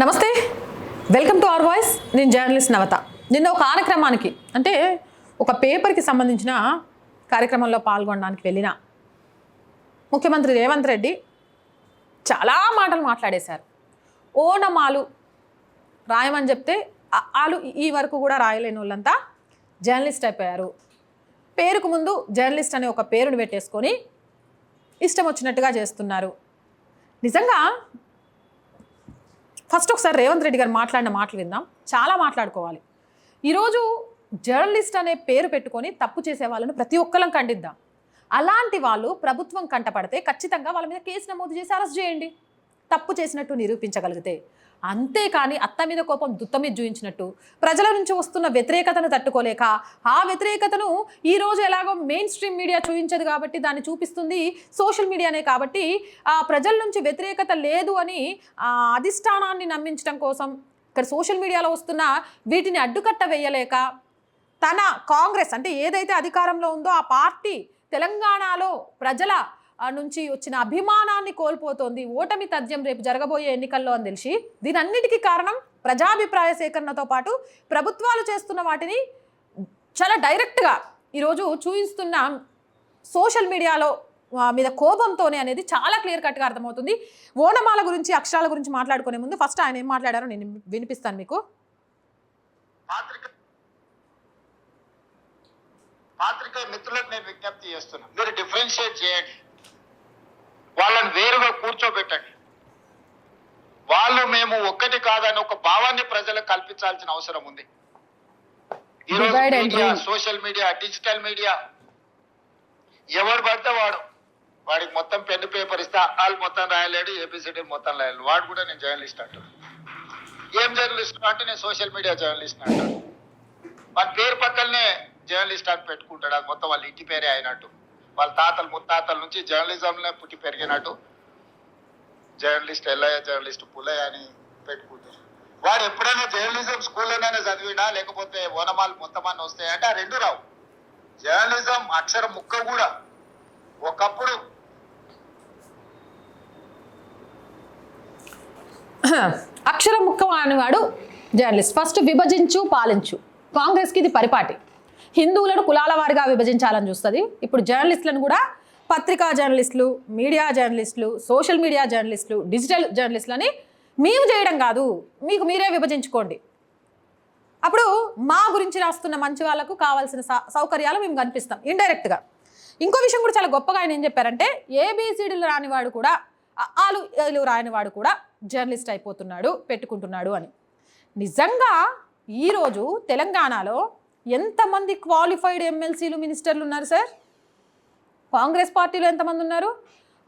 నమస్తే. Welcome to hour voice నేను journalist నవత. నిన్న ఒక కార్యక్రమానికి అంటే ఒక పేపర్కి సంబంధించిన కార్యక్రమంలో పాల్గొనడానికి వెళ్ళిన ముఖ్యమంత్రి రేవంత్ రెడ్డి చాలా మాటలు మాట్లాడేశారు. ఓనమాలు రాయమని చెప్తే వాళ్ళు ఈ వరకు కూడా రాయలేని వాళ్ళంతా జర్నలిస్ట్ అయిపోయారు. పేరుకు ముందు జర్నలిస్ట్ అనే ఒక పేరును పెట్టేసుకొని ఇష్టం వచ్చినట్టుగా చేస్తున్నారు. నిజంగా ఫస్ట్ ఒకసారి రేవంత్ రెడ్డి గారు మాట్లాడిన మాటలు విందాం. చాలా మాట్లాడుకోవాలి. ఈరోజు జర్నలిస్ట్ అనే పేరు పెట్టుకొని తప్పు చేసే వాళ్ళను ప్రతి ఒక్కరం ఖండిద్దాం. అలాంటి వాళ్ళు ప్రభుత్వం కంటపడితే ఖచ్చితంగా వాళ్ళ మీద కేసు నమోదు చేసి అరెస్ట్ చేయండి. తప్పు చేసినట్టు నిరూపించగలిగితే అంతేకాని అత్త మీద కోపం దుత్త మీద చూయించినట్టు ప్రజల నుంచి వస్తున్న వ్యతిరేకతను తట్టుకోలేక ఆ వ్యతిరేకతను ఈ రోజు ఎలాగో మెయిన్ స్ట్రీమ్ మీడియా చూపించదు కాబట్టి దాన్ని చూపిస్తుంది సోషల్ మీడియానే కాబట్టి ఆ ప్రజల నుంచి వ్యతిరేకత లేదు అని ఆ అధిష్టానాన్ని నమ్మించడం కోసం ఇక్కడ సోషల్ మీడియాలో వస్తున్న వీటిని అడ్డుకట్ట వేయలేక తన కాంగ్రెస్ అంటే ఏదైతే అధికారంలో ఉందో ఆ పార్టీ తెలంగాణలో ప్రజల నుంచి వచ్చిన అభిమానాన్ని కోల్పోతోంది ఓటమి తథ్యం రేపు జరగబోయే ఎన్నికల్లో అని తెలిసి దీనన్నిటికీ కారణం ప్రజాభిప్రాయ సేకరణతో పాటు ప్రభుత్వాలు చేస్తున్న వాటిని చాలా డైరెక్ట్గా ఈరోజు చూపిస్తున్న సోషల్ మీడియాలో మీద కోపంతోనే అనేది చాలా క్లియర్ కట్గా అర్థమవుతుంది. ఓనమాల గురించి అక్షరాల గురించి మాట్లాడుకునే ముందు ఫస్ట్ ఆయన ఏం మాట్లాడారో నేను వినిపిస్తాను మీకు. పాత్రిక మిత్రులకు నేను విజ్ఞప్తి చేస్తున్నాను మీరు డిఫరెన్షియేట్ చేయండి. వాళ్ళని వేరుగా కూర్చోబెట్టండి. వాళ్ళు మేము ఒక్కటి కాదని ఒక భావాన్ని ప్రజలకు కల్పించాల్సిన అవసరం ఉంది. ఈరోజు media. Social media digital media ఎవరు పడితే వాడు వాడికి మొత్తం పెన్ను పేపర్ ఇస్తే వాళ్ళు మొత్తం రాయలేడు ఏబిసిడి మొత్తం రాయలేడు. వాడు కూడా నేను జర్నలిస్ట్ అంటాడు ఏం జర్నలిస్ట్ అంటే నేను సోషల్ మీడియా జర్నలిస్ట్ అంటాడు మన పేరు పక్కనే జర్నలిస్ట్ అని పెట్టుకుంటాడు. అది మొత్తం వాళ్ళ ఇంటి పేరే అయినట్టు. వాళ్ళ తాతలు ముత్తాతల నుంచి జర్నలిజంలో పుట్టి పెరిగినట్టు జర్నలిస్ట్ ఎల్లయ్య జర్నలిస్ట్ పుల్లయ్య అని పెట్టుకుంటారు. వాడు ఎప్పుడైనా జర్నలిజం స్కూల్లోనైనా చదివినా లేకపోతే ఓనమాలు మొత్తమాన్ని వస్తాయంటే ఆ రెండు రావు. జర్నలిజం అక్షర ముక్క కూడా ఒకప్పుడు అక్షర ముక్క అనేవాడు జర్నలిస్ట్. ఫస్ట్ విభజించు పాలించు. కాంగ్రెస్కి ఇది పరిపాటి. హిందువులను కులాల వారిగా విభజించాలని చూస్తుంది. ఇప్పుడు జర్నలిస్టులను కూడా పత్రికా జర్నలిస్టులు మీడియా జర్నలిస్టులు సోషల్ మీడియా జర్నలిస్టులు డిజిటల్ జర్నలిస్టులని మేము చేయడం కాదు. మీకు మీరే విభజించుకోండి. అప్పుడు మా గురించి రాస్తున్న మంచి వాళ్ళకు కావాల్సిన సౌ- సౌకర్యాలు మేము కనిపిస్తాం ఇండైరెక్ట్గా ఇంకో విషయం కూడా చాలా గొప్పగా ఆయన ఏం చెప్పారంటే ఏబిసిడీలు రానివాడు కూడా ఆలు ఏలు రానివాడు కూడా జర్నలిస్ట్ అయిపోతున్నాడు పెట్టుకుంటున్నాడు అని. నిజంగా ఈరోజు తెలంగాణలో ఎంతమంది క్వాలిఫైడ్ ఎమ్మెల్సీలు మినిస్టర్లు ఉన్నారు సార్? కాంగ్రెస్ పార్టీలో ఎంతమంది ఉన్నారు?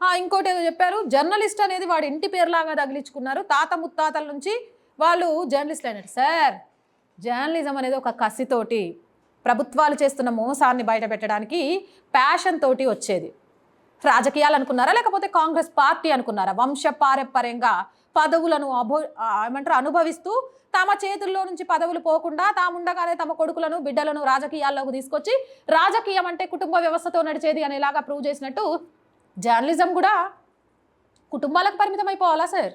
ఇంకోటి ఏదో చెప్పారు జర్నలిస్ట్ అనేది వాడు ఇంటి పేరులాగా తగిలించుకున్నారు. తాత ముత్తాతల నుంచి వాళ్ళు జర్నలిస్ట్ అయినట్టు సార్ జర్నలిజం అనేది ఒక కసితోటి ప్రభుత్వాలు చేస్తున్న మోసాన్ని బయటపెట్టడానికి ప్యాషన్ తోటి వచ్చేది. రాజకీయాలు అనుకున్నారా? లేకపోతే కాంగ్రెస్ పార్టీ అనుకున్నారా? వంశ పారంపర్యంగా పదవులను అభో ఏమంటారు అనుభవిస్తూ తమ చేతుల్లో నుంచి పదవులు పోకుండా తాముండగానే తమ కొడుకులను బిడ్డలను రాజకీయాల్లోకి తీసుకొచ్చి రాజకీయం అంటే కుటుంబ వ్యవస్థతో నడిచేది అనేలాగా ప్రూవ్ చేసినట్టు జర్నలిజం కూడా కుటుంబాలకు పరిమితం అయిపోవాలా సార్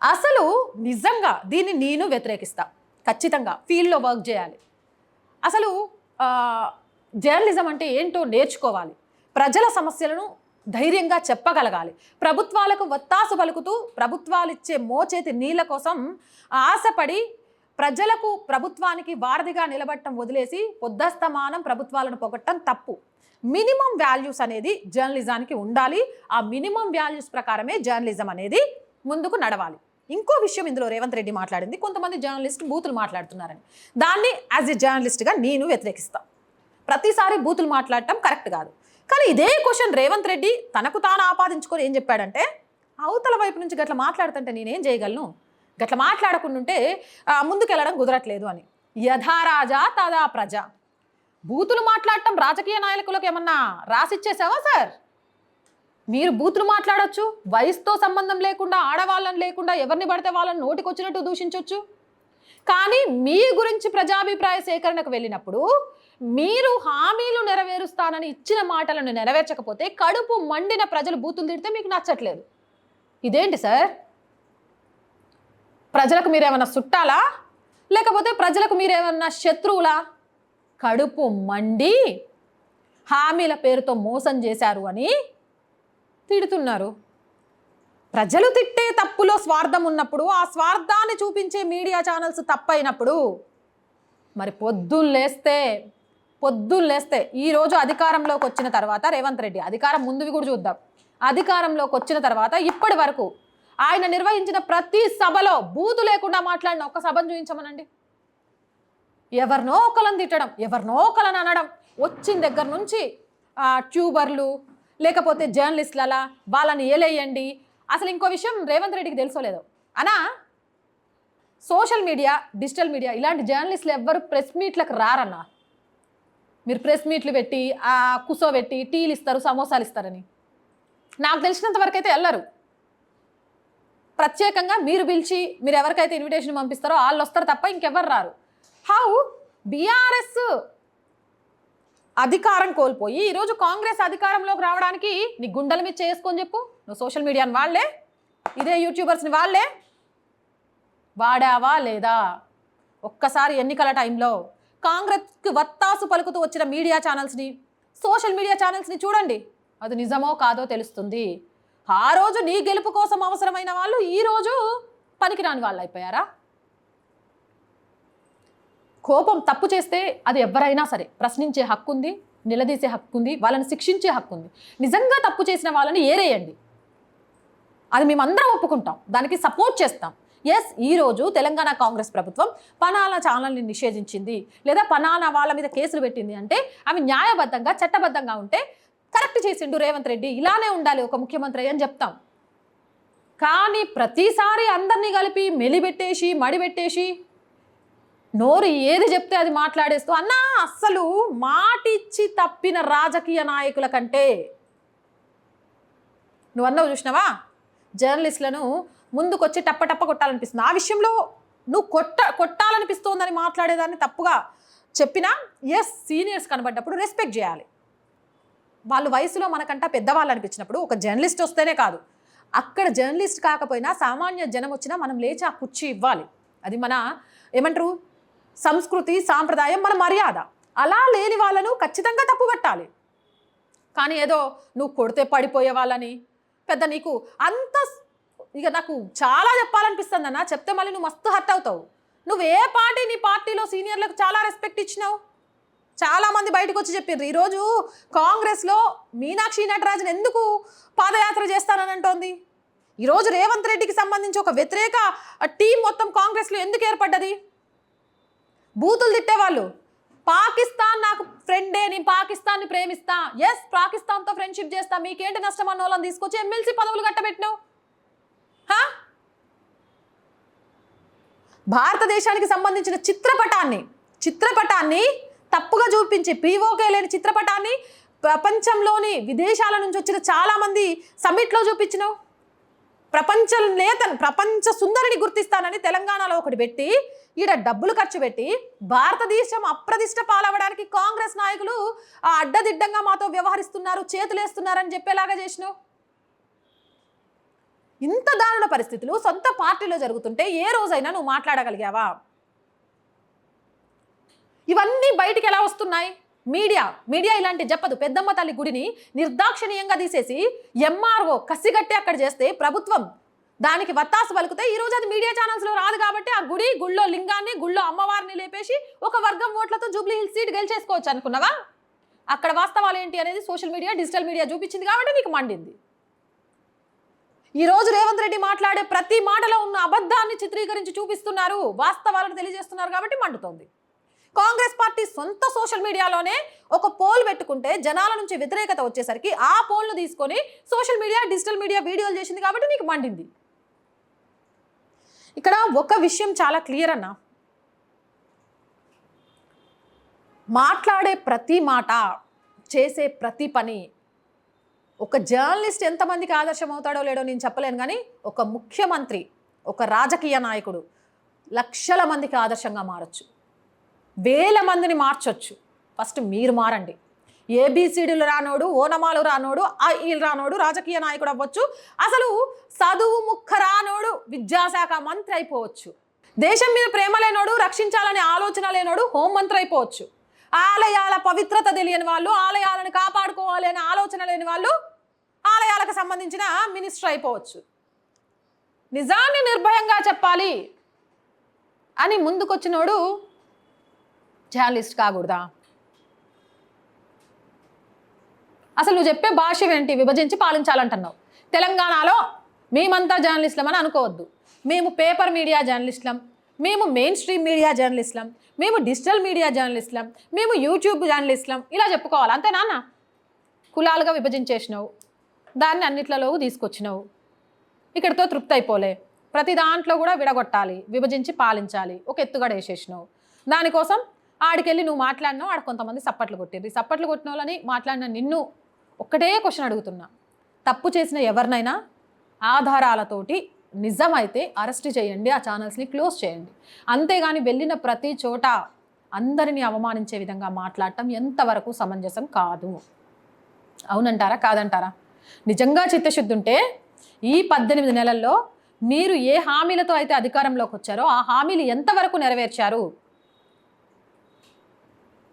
అసలు నిజంగా దీన్ని నేను వ్యతిరేకిస్తా. ఖచ్చితంగా ఫీల్డ్లో వర్క్ చేయాలి. అసలు జర్నలిజం అంటే ఏంటో నేర్చుకోవాలి. ప్రజల సమస్యలను ధైర్యంగా చెప్పగలగాలి. ప్రభుత్వాలకు వత్తాసు పలుకుతూ ప్రభుత్వాలు ఇచ్చే మోచేతి నీళ్ళ కోసం ఆశపడి ప్రజలకు ప్రభుత్వానికి వారధిగా నిలబడటం వదిలేసి పొద్దస్తమానం ప్రభుత్వాలను పొగట్టం తప్పు. మినిమం వాల్యూస్ అనేది జర్నలిజానికి ఉండాలి. ఆ మినిమం వాల్యూస్ ప్రకారమే జర్నలిజం అనేది ముందుకు నడవాలి. ఇంకో విషయం ఇందులో రేవంత్ రెడ్డి మాట్లాడింది. కొంతమంది జర్నలిస్ట్ బూతులు మాట్లాడుతున్నారని. దాన్ని యాజ్ ఎ జర్నలిస్ట్గా నేను వ్యతిరేకిస్తాను ప్రతిసారి బూతులు మాట్లాడటం కరెక్ట్ కాదు. కానీ ఇదే క్వశ్చన్ రేవంత్ రెడ్డి తనకు తాను ఆపాదించుకొని ఏం చెప్పాడంటే అవతల వైపు నుంచి గట్ల మాట్లాడుతుంటే నేనేం చేయగలను? గట్ల మాట్లాడకుండుంటే ముందుకెళ్ళడం కుదరట్లేదు అని. యథారాజా తదా ప్రజ. బూతులు మాట్లాడటం రాజకీయ నాయకులకు ఏమన్నా రాసిచ్చేసావా సార్? మీరు బూతులు మాట్లాడొచ్చు వయసుతో సంబంధం లేకుండా ఆడవాళ్ళని లేకుండా ఎవరిని పడితే వాళ్ళని నోటికొచ్చినట్టు దూషించవచ్చు కానీ మీ గురించి ప్రజాభిప్రాయ సేకరణకు వెళ్ళినప్పుడు మీరు హామీలు నెరవేరుస్తానని ఇచ్చిన మాటలను నెరవేర్చకపోతే కడుపు మండిన ప్రజలు బూతులు తిడితే మీకు నచ్చట్లేదు. ఇదేంటి సార్? ప్రజలకు మీరేమన్నా చుట్టాలా? లేకపోతే ప్రజలకు మీరేమన్నా శత్రువులా? కడుపు మండి హామీల పేరుతో మోసం చేశారు అని తిడుతున్నారు. ప్రజలు తిట్టే తప్పులో స్వార్థం ఉన్నప్పుడు ఆ స్వార్థాన్ని చూపించే మీడియా ఛానల్స్ తప్పైనప్పుడు మరి పొద్దున్న లేస్తే పొద్దున్నేస్తే ఈ ఈరోజు అధికారంలోకి వచ్చిన తర్వాత రేవంత్ రెడ్డి అధికారం ముందువి కూడా చూద్దాం. అధికారంలోకి వచ్చిన తర్వాత ఇప్పటి వరకు ఆయన నిర్వహించిన ప్రతి సభలో బూతు లేకుండా మాట్లాడిన ఒక్క సభను చూపించమనండి ఎవరినో ఒకలను తిట్టడం ఎవరినో ఒకలను అనడం వచ్చిన దగ్గర నుంచి ట్యూబర్లు లేకపోతే జర్నలిస్ట్లలా వాళ్ళని ఏలేయండి. అసలు ఇంకో విషయం రేవంత్ రెడ్డికి తెలుసో అనా సోషల్ మీడియా డిజిటల్ మీడియా ఇలాంటి జర్నలిస్టులు ఎవ్వరు ప్రెస్ మీట్లకు రారన్నా మీరు ప్రెస్ మీట్లు పెట్టి ఆ కుసోబెట్టి టీలు ఇస్తారు సమోసాలు ఇస్తారని. నాకు తెలిసినంత వరకు అయితే వెళ్ళరు. ప్రత్యేకంగా మీరు పిలిచి మీరు ఎవరికైతే ఇన్విటేషన్ పంపిస్తారో వాళ్ళు వస్తారు తప్ప ఇంకెవ్వరు రారు. హౌ బీఆర్ఎస్ అధికారం కోల్పోయి ఈరోజు కాంగ్రెస్ అధికారంలోకి రావడానికి నీ గుండెల మీద చేసుకొని చెప్పు. నువ్వు సోషల్ మీడియాని వాళ్ళే ఇదే యూట్యూబర్స్ని వాళ్ళే. వాడావా లేదా? ఒక్కసారి ఎన్నికల టైంలో కాంగ్రెస్కి వత్తాసు పలుకుతూ వచ్చిన మీడియా ఛానల్స్ని సోషల్ మీడియా ఛానల్స్ని చూడండి. అది నిజమో కాదో తెలుస్తుంది. ఆ రోజు నీ గెలుపు కోసం అవసరమైన వాళ్ళు ఈ రోజు పనికిరాని వాళ్ళు అయిపోయారా? కోపం తప్పు చేస్తే అది ఎవరైనా సరే ప్రశ్నించే హక్కు ఉంది నిలదీసే హక్కు ఉంది వాళ్ళని శిక్షించే హక్కు ఉంది. నిజంగా తప్పు చేసిన వాళ్ళని ఏరేయండి. అది మేమందరం ఒప్పుకుంటాం. దానికి సపోర్ట్ చేస్తాం. ఎస్ ఈరోజు తెలంగాణ కాంగ్రెస్ ప్రభుత్వం పనాల ఛానల్ని నిషేధించింది. లేదా పనానా వాళ్ళ మీద కేసులు పెట్టింది అంటే అవి న్యాయబద్ధంగా చట్టబద్ధంగా ఉంటే కరెక్ట్ చేసిండు రేవంత్ రెడ్డి. ఇలానే ఉండాలి ఒక ముఖ్యమంత్రి అని చెప్తాం. కానీ ప్రతిసారి అందరినీ కలిపి మెలిపెట్టేసి మడిపెట్టేసి నోరు ఏది చెప్తే అది మాట్లాడేస్తూ అన్నా అస్సలు మాటిచ్చి తప్పిన రాజకీయ నాయకుల కంటే. నువ్వన్నావు చూసినావా? జర్నలిస్టులను ముందుకొచ్చి టప్ప టప్ప కొట్టాలనిపిస్తుంది. ఆ విషయంలో నువ్వు కొట్ట కొట్టాలనిపిస్తోందని మాట్లాడేదాన్ని తప్పుగా చెప్పినా ఎస్ సీనియర్స్ కనబడ్డప్పుడు రెస్పెక్ట్ చేయాలి. వాళ్ళు వయసులో మనకంట పెద్దవాళ్ళు అనిపించినప్పుడు ఒక జర్నలిస్ట్ వస్తేనే కాదు. అక్కడ జర్నలిస్ట్ కాకపోయినా సామాన్య జనం వచ్చినా మనం లేచి ఆ కుర్చీ ఇవ్వాలి. అది మన ఏమంటారు? సంస్కృతి సాంప్రదాయం మన మర్యాద. అలా లేని వాళ్ళను ఖచ్చితంగా తప్పుపట్టాలి కానీ ఏదో నువ్వు కొడితే పడిపోయే వాళ్ళని పెద్ద నీకు అంత ఇక నాకు చాలా చెప్పాలనిపిస్తుంది అన్న. చెప్తే మళ్ళీ నువ్వు మస్తు హర్ట్ అవుతావు. నువ్వు ఏ పార్టీ నీ పార్టీలో సీనియర్లకు చాలా రెస్పెక్ట్ ఇచ్చినావు? చాలామంది బయటకు వచ్చి చెప్పారు ఈరోజు కాంగ్రెస్లో మీనాక్షి నటరాజన్ ఎందుకు పాదయాత్ర చేస్తానని అంటోంది? ఈరోజు రేవంత్ రెడ్డికి సంబంధించి ఒక వ్యతిరేక టీం మొత్తం కాంగ్రెస్లో ఎందుకు ఏర్పడ్డది? బూతులు తిట్టేవాళ్ళు. పాకిస్తాన్ నాకు ఫ్రెండే నేను పాకిస్తాన్ని ప్రేమిస్తా. ఎస్ పాకిస్తాన్తో ఫ్రెండ్షిప్ చేస్తా. మీకేంటి నష్టం అన్న వాళ్ళని తీసుకొచ్చి ఎమ్మెల్సీ పదవులు కట్టబెట్టినావు? భారతదేశానికి సంబంధించిన చిత్రపటాన్ని చిత్రపటాన్ని తప్పుగా చూపించి పీఓకే లేని చిత్రపటాన్ని ప్రపంచంలోని విదేశాల నుంచి వచ్చిన చాలామంది సమ్మిట్లో చూపించినావు. ప్రపంచ నేతను ప్రపంచ సుందరిని గుర్తిస్తానని తెలంగాణలో ఒకటి పెట్టి ఈడ డబ్బులు ఖర్చు పెట్టి భారతదేశం అప్రదిష్ట పాలవడానికి కాంగ్రెస్ నాయకులు ఆ అడ్డదిడ్డంగా మాతో వ్యవహరిస్తున్నారు చేతులేస్తున్నారని చెప్పేలాగా చేసినావు. ఇంత దారుణ పరిస్థితులు సొంత పార్టీలో జరుగుతుంటే ఏ రోజైనా నువ్వు మాట్లాడగలిగావా? ఇవన్నీ బయటికి ఎలా వస్తున్నాయి? మీడియా మీడియా ఇలాంటి చెప్పదు పెద్దమ్మ తల్లి గుడిని నిర్దాక్షిణీయంగా తీసేసి ఎంఆర్ఓ కసిగట్టి అక్కడ చేస్తే ప్రభుత్వం దానికి వత్తాసు పలుకుతే ఈ రోజు అది మీడియా ఛానల్స్లో రాదు కాబట్టి ఆ గుడి గుళ్ళో లింగాన్ని గుళ్ళో అమ్మవారిని లేపేసి ఒక వర్గం ఓట్లతో జూబ్లీ హిల్స్ సీట్ గెలిచేసుకోవచ్చు అనుకున్నావా? అక్కడ వాస్తవాలు ఏంటి అనేది సోషల్ మీడియా డిజిటల్ మీడియా చూపించింది కాబట్టి నీకు మండింది. ఈ రోజు రేవంత్ రెడ్డి మాట్లాడే ప్రతి మాటలో ఉన్న అబద్ధాన్ని చిత్రీకరించి చూపిస్తున్నారు. వాస్తవాలను తెలియజేస్తున్నారు కాబట్టి మండుతోంది. కాంగ్రెస్ పార్టీ సొంత సోషల్ మీడియాలోనే ఒక పోల్ పెట్టుకుంటే జనాల నుంచి వ్యతిరేకత వచ్చేసరికి ఆ పోల్ను తీసుకొని సోషల్ మీడియా డిజిటల్ మీడియా వీడియోలు చేసింది కాబట్టి నీకు మండింది. ఇక్కడ ఒక విషయం చాలా క్లియర్ అన్న. మాట్లాడే ప్రతి మాట చేసే ప్రతి పని ఒక జర్నలిస్ట్ ఎంతమందికి ఆదర్శం అవుతాడో లేడో నేను చెప్పలేను కానీ ఒక ముఖ్యమంత్రి ఒక రాజకీయ నాయకుడు లక్షల మందికి ఆదర్శంగా మారచ్చు. వేల మందిని మార్చొచ్చు. ఫస్ట్ మీరు మారండి. ఏబిసిడీలు రానోడు ఓనమాలు రానోడు ఆ ఈలు e రానోడు రాజకీయ నాయకుడు అవ్వచ్చు. అసలు చదువు ముక్క రానోడు విద్యాశాఖ మంత్రి అయిపోవచ్చు. దేశం మీద ప్రేమ లేనోడు రక్షించాలనే ఆలోచన లేనోడు హోంమంత్రి అయిపోవచ్చు. ఆలయాల పవిత్రత తెలియని వాళ్ళు ఆలయాలను కాపాడుకోవాలి అనే ఆలోచన లేని వాళ్ళు ఆలయాలకు సంబంధించిన మినిస్టర్ అయిపోవచ్చు. నిజాన్ని నిర్భయంగా చెప్పాలి అని ముందుకొచ్చినోడు జర్నలిస్ట్ కాకూడదా? అసలు నువ్వు చెప్పే భాష ఏంటి? విభజించి పాలించాలంటున్నావు. తెలంగాణలో మేమంతా జర్నలిస్టులం అని అనుకోవద్దు. మేము పేపర్ మీడియా జర్నలిస్టులం. మేము మెయిన్ స్ట్రీమ్ మీడియా జర్నలిస్ట్లం మేము డిజిటల్ మీడియా జర్నలిస్ట్లం మేము యూట్యూబ్ జర్నలిస్ట్లం ఇలా చెప్పుకోవాలి. అంతే నాన్న? కులాలుగా విభజించేసినావు. దాన్ని అన్నిట్లలో తీసుకొచ్చినావు. ఇక్కడితో తృప్తి అయిపోలే. ప్రతి దాంట్లో కూడా విడగొట్టాలి విభజించి పాలించాలి ఒక ఎత్తుగడ వేసేసినావు. దానికోసం ఆడికెళ్ళి నువ్వు మాట్లాడినావు ఆడ కొంతమంది సప్పట్లు కొట్టిండ్రు సప్పట్లు కొట్టిన వాళ్ళని మాట్లాడిన నిన్ను ఒక్కటే క్వశ్చన్ అడుగుతున్నా. తప్పు చేసిన ఎవరినైనా ఆధారాలతోటి నిజమైతే అరెస్ట్ చేయండి ఆ ఛానల్స్ని క్లోజ్ చేయండి. అంతేగాని వెళ్ళిన ప్రతి చోట అందరినీ అవమానించే విధంగా మాట్లాడటం ఎంతవరకు సమంజసం కాదు. అవునంటారా? కాదంటారా? నిజంగా చిత్తశుద్ధి ఉంటే ఈ పద్దెనిమిది నెలల్లో మీరు ఏ హామీలతో అయితే అధికారంలోకి వచ్చారో ఆ హామీలు ఎంతవరకు నెరవేర్చారు?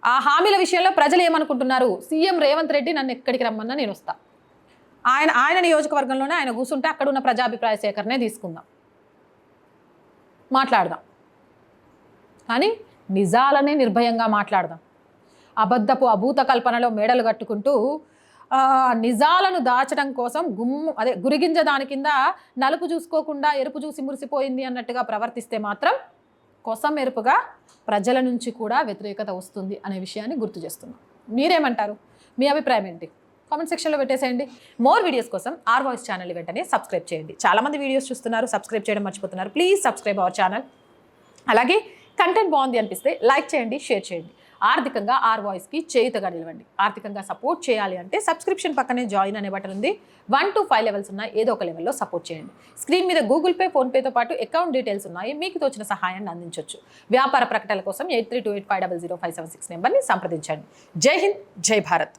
ఆ హామీల విషయంలో ప్రజలు ఏమనుకుంటున్నారు? సీఎం రేవంత్ రెడ్డి నన్ను ఎక్కడికి రమ్మన్నా నేను వస్తాను ఆయన ఆయన నియోజకవర్గంలోనే ఆయన కూర్చుంటే అక్కడ ఉన్న ప్రజాభిప్రాయ సేకరణే తీసుకుందాం. మాట్లాడదాం. కానీ నిజాలనే నిర్భయంగా మాట్లాడదాం. అబద్ధపు అభూత కల్పనలో మేడలు కట్టుకుంటూ నిజాలను దాచడం కోసం గుమ్ము అదే గురిగింజ దాని కింద నలుపు చూసుకోకుండా ఎరుపు చూసి మురిసిపోయింది అన్నట్టుగా ప్రవర్తిస్తే మాత్రం కొసం ఎరుపుగా ప్రజల నుంచి కూడా వ్యతిరేకత వస్తుంది అనే విషయాన్ని గుర్తు చేస్తున్నాం. మీరేమంటారు? మీ అభిప్రాయం ఏంటి? కామెంట్ సెక్షన్లో పెట్టేసేయండి. మోర్ వీడియోస్ కోసం ఆర్ వాయిస్ ఛానల్ వెంటనే సబ్స్క్రైబ్ చేయండి. చాలామంది వీడియోస్ చూస్తున్నారు సబ్స్క్రైబ్ చేయడం మర్చిపోతున్నారు. ప్లీజ్ సబ్స్క్రైబ్ అవర్ ఛానల్ అలాగే కంటెంట్ బాగుంది అనిపిస్తే లైక్ చేయండి షేర్ చేయండి. ఆర్థికంగా ఆర్ వాయిస్కి చేయుతగా నిలవండి. ఆర్థికంగా సపోర్ట్ చేయాలి అంటే సబ్స్క్రిప్షన్ పక్కనే జాయిన్ అనే బటన్ ఉంది. వన్ టు ఫైవ్ లెవెల్స్ ఉన్నాయి ఏదో ఒక లెవెల్లో సపోర్ట్ చేయండి. స్క్రీన్ మీద గూగుల్ పే ఫోన్పేతో పాటు అకౌంట్ డీటెయిల్స్ ఉన్నాయి. మీకు తోచిన సహాయాన్ని అందించవచ్చు వ్యాపార ప్రకటనల కోసం eight three two eight five double zero five seven six నెంబర్ని సంప్రదించండి. జై హింద్ జై భారత్.